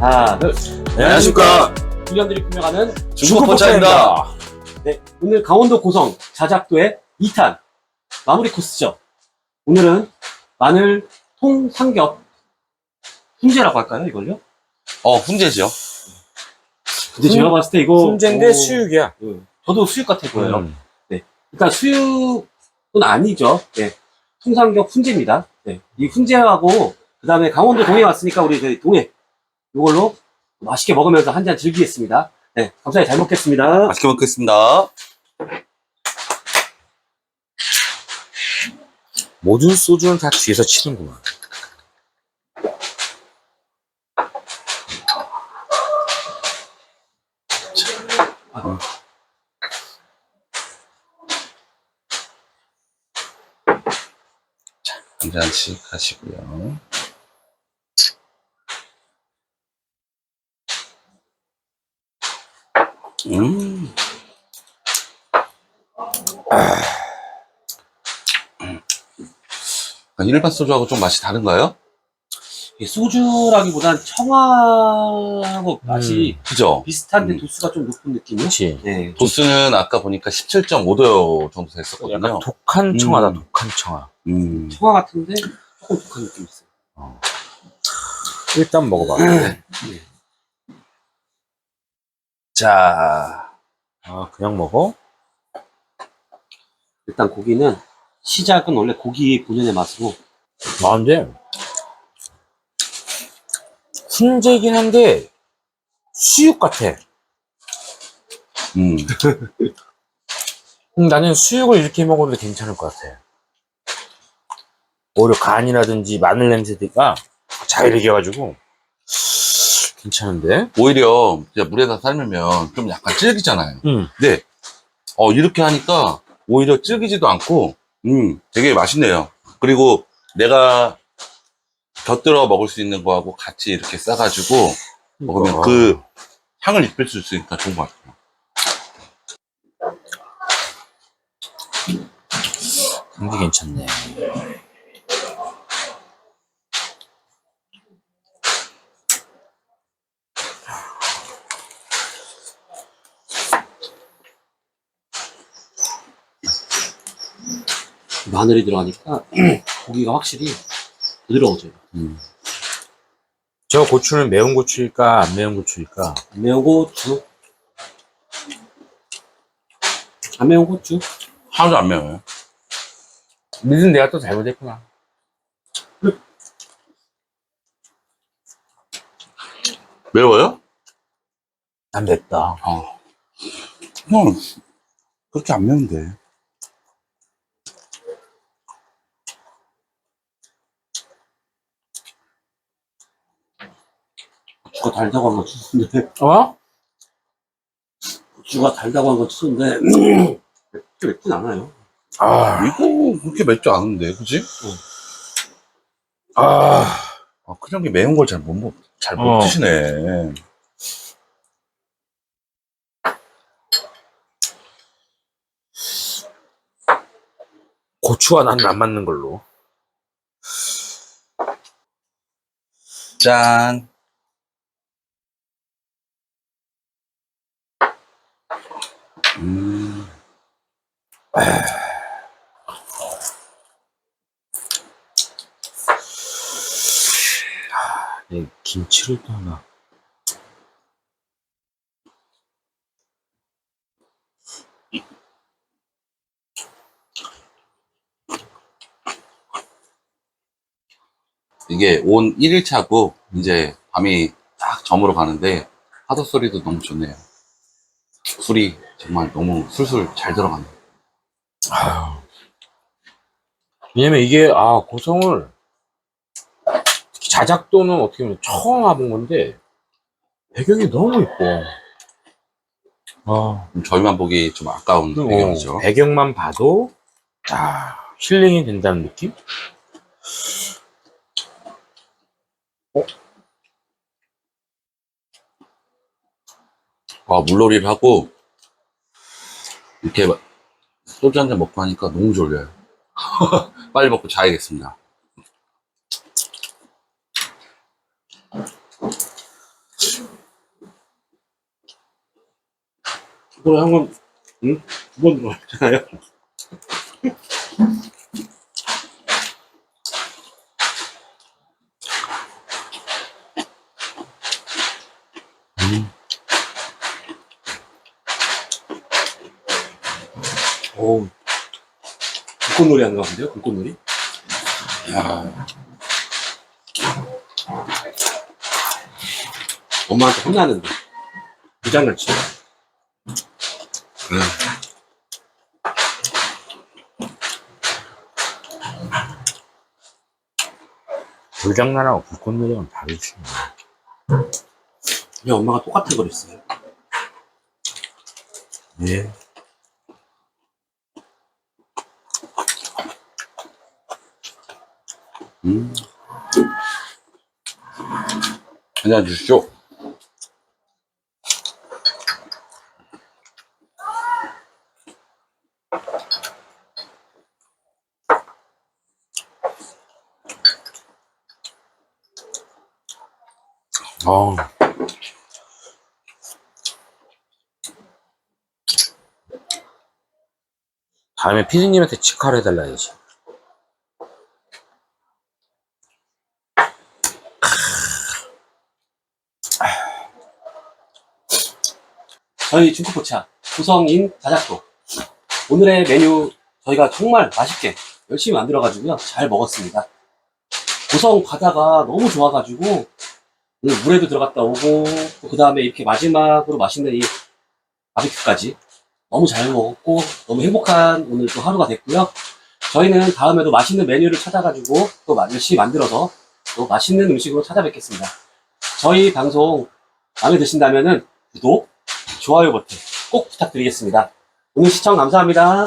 하나, 둘. 안녕하십니까. 훈련들이 꾸며가는 중국 포차입니다. 네, 오늘 강원도 고성 자작도의 2탄 마무리 코스죠. 오늘은 마늘 통 삼겹 훈제라고 할까요, 이걸요? 어, 훈제죠. 근데 훈- 제가 봤을 때 이거 훈제인데 오, 수육이야. 음, 저도 수육 같아 보여요. 음. 일단 수육은 아니죠. 네, 통삼겹 훈제입니다. 네, 이 훈제하고 그 다음에 강원도 동해 왔으니까 우리 동해 이걸로 맛있게 먹으면서 한 잔 즐기겠습니다. 네, 감사히 잘 먹겠습니다. 맛있게 먹겠습니다. 모든 소주는 다 뒤에서 치는구만. 한 잔씩 하시고요. 음. 아, 일반 소주하고 좀 맛이 다른가요? 이게 소주라기보단 청아하고 맛이 그죠? 비슷한데 음. 도수가 좀 높은 느낌이요? 그렇지. 네. 도수는 아까 보니까 17.5도 정도 됐었거든요. 독한 청아다, 음. 독한 청아. 음. 청아 같은데 조금 독한 느낌이 있어요. 일단 먹어봐. 자, 아, 그냥 먹어? 일단 고기는 시작은 원래 고기 본연의 맛으로 아, 근데, 훈제긴 한데, 수육 같아. 음. 음, 나는 수육을 이렇게 먹어도 괜찮을 것 같아. 오히려 간이라든지 마늘 냄새가 잘 배겨가지고, 괜찮은데? 오히려 물에다 삶으면 좀 약간 질기잖아요. 응. 네. 어, 이렇게 하니까 오히려 질기지도 않고, 음, 되게 맛있네요. 그리고 내가 곁들여 먹을 수 있는 거하고 같이 이렇게 싸가지고 먹으면 어. 그 향을 입힐 수 있으니까 좋은 것 같아요. 이게 괜찮네. 마늘이 들어가니까 고기가 확실히 부드러워져요. 음. 저 고추는 매운 고추일까, 안 매운 고추일까? 안 매운 고추. 안 매운 고추. 하나도 안 매워요. 믿은 내가 또 잘못했구나. 매워요? 안 맵다. 어. 형, 그렇게 안 매운데. 고추가 달다고 한건 치는데 어? 고추가 달다고 한건 치는데 그렇게 맵진 않아요. 아, 이거 그렇게 맵지 않은데, 그지? 아, 아, 그냥 매운 걸 잘 못 먹, 잘못 어. 드시네. 고추와 나는 안 맞는 걸로. 짠. 음. 네, 김치를 또 하나. 이게 온 1일차고, 이제 밤이 딱 저물어 가는데, 파도 소리도 너무 좋네요. 술이 정말 너무 술술 잘. 아유. 왜냐면 이게, 아, 고성을, 특히 자작도는 어떻게 보면 처음 와본 건데, 배경이 너무 이뻐. 아, 좀 저희만 보기 좀 아까운 어, 배경이죠. 배경만 봐도, 아, 힐링이 된다는 느낌? 와, 물놀이를 하고, 이렇게 소주 한 잔 먹고 하니까 너무 졸려요. 빨리 먹고 자야겠습니다. 그걸 한 번, 응? 두 번 들어왔잖아요. 음. 오, 불꽃놀이 하는 거 같은데요? 불꽃놀이? 야, 엄마한테 혼나는데. 부장난 치고. 그래. 불장난하고 불꽃놀이랑 다르지. 우리 엄마가 똑같은 걸 했어요. 예. 음. 한잔 주시죠. 어. 다음에 피디님한테 직화를 해달라 해야지. 저희 중국포차 구성인 자작도. 오늘의 메뉴 저희가 정말 맛있게 열심히 만들어 가지고요. 잘 먹었습니다. 고성 바다가 너무 좋아 가지고 오늘 물에도 들어갔다 오고 그 다음에 이렇게 마지막으로 맛있는 이 바비큐까지 너무 잘 먹었고 너무 행복한 오늘 또 하루가 됐고요. 저희는 다음에도 맛있는 메뉴를 찾아가지고 또 열심히 만들어서 또 맛있는 음식으로 찾아뵙겠습니다. 저희 방송 마음에 드신다면은 구독, 좋아요 버튼 꼭 부탁드리겠습니다. 오늘 시청 감사합니다.